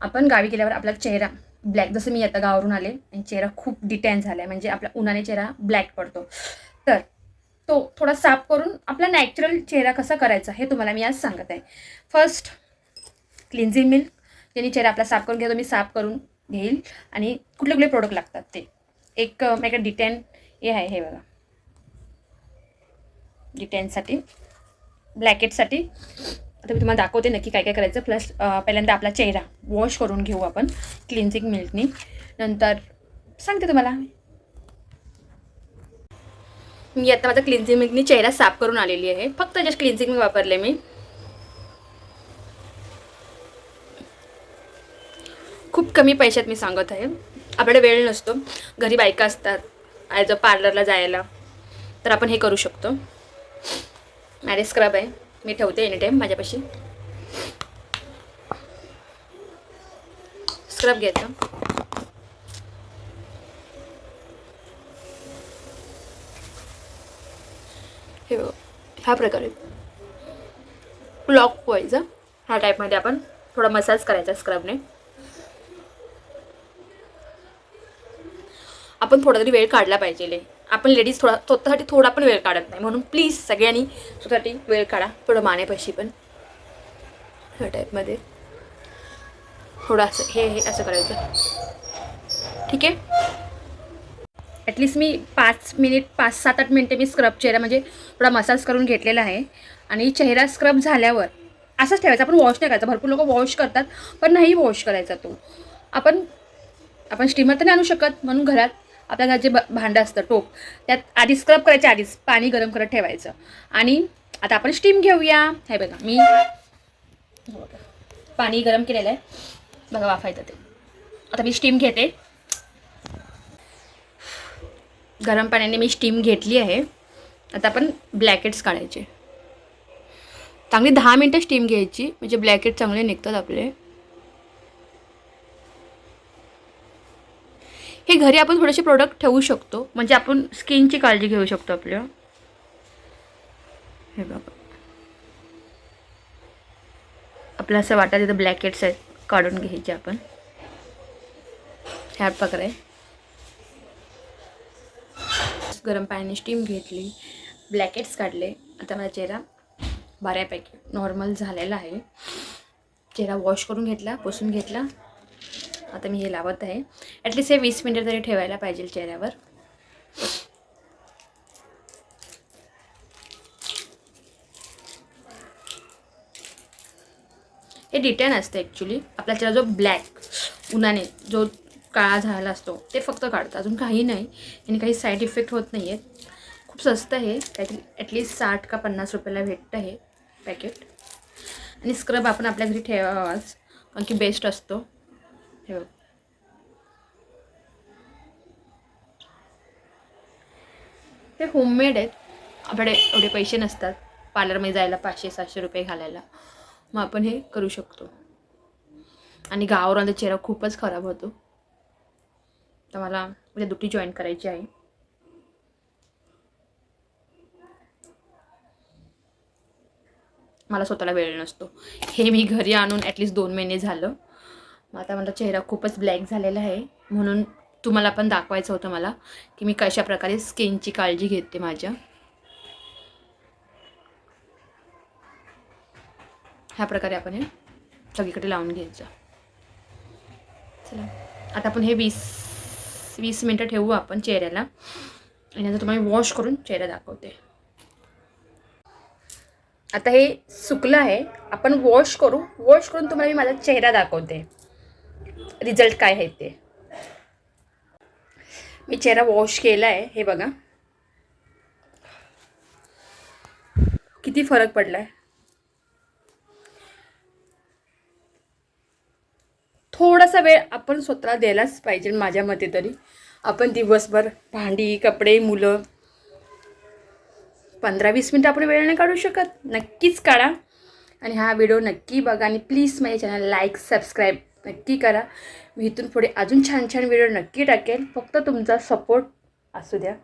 आपण गावी गेल्यावर आपला चेहरा ब्लॅक जसं मी आता गावावरून आले आणि चेहरा खूप डिटॅन झाला आहे म्हणजे आपला उन्हाने चेहरा ब्लॅक पडतो. तर तो थोडा साफ करून आपला नॅचरल चेहरा कसा करायचा हे तुम्हाला मी आज सांगत आहे. फर्स्ट क्लिन्झिंग मिल्क ज्याने चेहरा आपला साफ करून घेतो मी साफ करून घेईल. आणि कुठले कुठले प्रोडक्ट लागतात ते. एक अं, माझ्याकडे डिटॅन हे आहे हे बघा. डिटॅनसाठी ब्लॅकेटसाठी आता मी तुम्हाला दाखवते नक्की काय काय करायचं. प्लस पहिल्यांदा आपला चेहरा वॉश करून घेऊ आपण क्लिन्झिंग मिल्कनी नंतर सांगते तुम्हाला. मी आता माझा क्लिन्झिंग मिल्कनी चेहरा साफ करून आलेली आहे. फक्त जस्ट क्लिन्झिंग मिल्क वापरले मी. खूप कमी पैशात मी सांगत आहे. आपल्याकडे वेळ नसतो. घरी बायका असतात. ॲज अ पार्लरला जायला. तर आपण हे करू शकतो. माझे स्क्रब आहे. मी ठेवते एनी टाईम माझ्यापाशी स्क्रब घ्यायचं हे ह्या प्रकारे. लॉक व्हायचं ह्या टाईपमध्ये आपण थोडा मसाज करायचा स्क्रबने आपण थोडा तरी वेळ काढला पाहिजे आपण लेडीज थोडा स्वतःसाठी थोडा पण वेळ काढत नाही. म्हणून प्लीज सगळ्यांनी स्वतःसाठी वेळ काढा. थोडं मानेपाशी पण. ह्या टाईपमध्ये थोडं असं हे हे असं करायचं. ठीक आहे? ॲटलिस्ट मी पाच मिनिट पाच सात आठ मिनिटे मी स्क्रब चेहरा म्हणजे थोडा मसाज करून घेतलेला आहे. आणि चेहरा स्क्रब झाल्यावर असंच ठेवायचा. आपण वॉश नाही करायचा. भरपूर लोक वॉश करतात पण नाही वॉश करायचा तो. आपण आपण स्टीमर तर नाही आणू शकत. म्हणून घरात आपल्या घरात जे भांडं असतं टोप त्यात आधी स्क्रब करायच्या आधीच पाणी गरम करत ठेवायचं. आणि आता आपण स्टीम घेऊया. हे बघा मी पाणी गरम केलेलं आहे. बघा वाफायचं ते. आता मी स्टीम घेते. गरम पाण्याने मी स्टीम घेतली आहे. आता आपण ब्लॅकेट्स काढायचे. चांगली दहा मिनटं स्टीम घ्यायची. म्हणजे ब्लॅकेट चांगले निघतात आपले. हे घरी आपण थोडेसे प्रोडक्ट ठेवू शकतो. म्हणजे आपण स्किनची काळजी घेऊ शकतो आपल्या. हे बघा. आपलं असं वाटतं तिथं ब्लॅकेट्स आहेत काढून घ्यायचे आपण. ह्या प्रकारे गरम पाण्याने स्टीम घेतली. ब्लॅकेट्स काढले. आता माझा चेहरा बऱ्यापैकी नॉर्मल झालेला आहे. चेहरा वॉश करून घेतला पुसून घेतला. आता मी हे लावत आहे. ॲटलिस्ट हे वीस मिनिट तरी ठेवायला पाहिजे चेहऱ्यावर. हे डिटेन असतं ॲक्च्युली आपला चेहरा जो ब्लॅक उन्हाने जो काळा झालेला असतो ते फक्त काढतं. अजून काही नाही. आणि काही साईड इफेक्ट होत नाही आहेत खूप स्वस्त आहे. काहीतरी ॲटलिस्ट साठ का पन्नास रुपयाला भेटतं हे पॅकेट आणि स्क्रब आपण आपल्या घरी ठेवावाच. कारण की बेस्ट असतो. हे. बघ हे होममेड आहेत. आपल्याकडे एवढे पैसे नसतात. पार्लरमध्ये जायला पाचशे सातशे रुपये घालायला. मग आपण हे करू शकतो. आणि गावावरून चेहरा खूपच खराब होतो. तर मला उद्या दुटी जॉईन करायची आहे. मला स्वतःला वेळ नसतो. हे मी घरी आणून ॲटलिस्ट दोन महिने झालं. मग आता मला चेहरा खूपच ब्लॅक झालेला आहे. म्हणून तुम्हाला पण दाखवायचं होतं मला की मी कशा प्रकारे स्किनची काळजी घेते माझ्या. ह्या प्रकारे आपण हे सगळीकडे लावून घ्यायचं. चला आता आपण हे वीस वीस मिनटं ठेवू आपण चेहऱ्याला. आणि नंतर तुम्हाला वॉश करून चेहरा दाखवते. आता हे सुकलं आहे. आपण वॉश करू वॉश करून तुम्हाला मी माझा चेहरा दाखवते. रिझल्ट काय आहे ते? मी चेहरा वॉश केला आहे हे बघा. किती फरक पडला आहे थोडासा वेळ आपण स्वतःला द्यायलाच पाहिजे माझ्या मते तरी. आपण दिवसभर भांडी कपडे मुलं पंधरा वीस मिनटं आपण वेळ नाही काढू शकत. नक्कीच काढा. आणि हा व्हिडिओ नक्की बघा आणि प्लीज माझ्या चॅनल लाईक सबस्क्राईब नक्की करा. मी इथून पुढे अजून छान छान व्हिडिओ नक्की टाकेल फक्त तुमचा सपोर्ट असू द्या.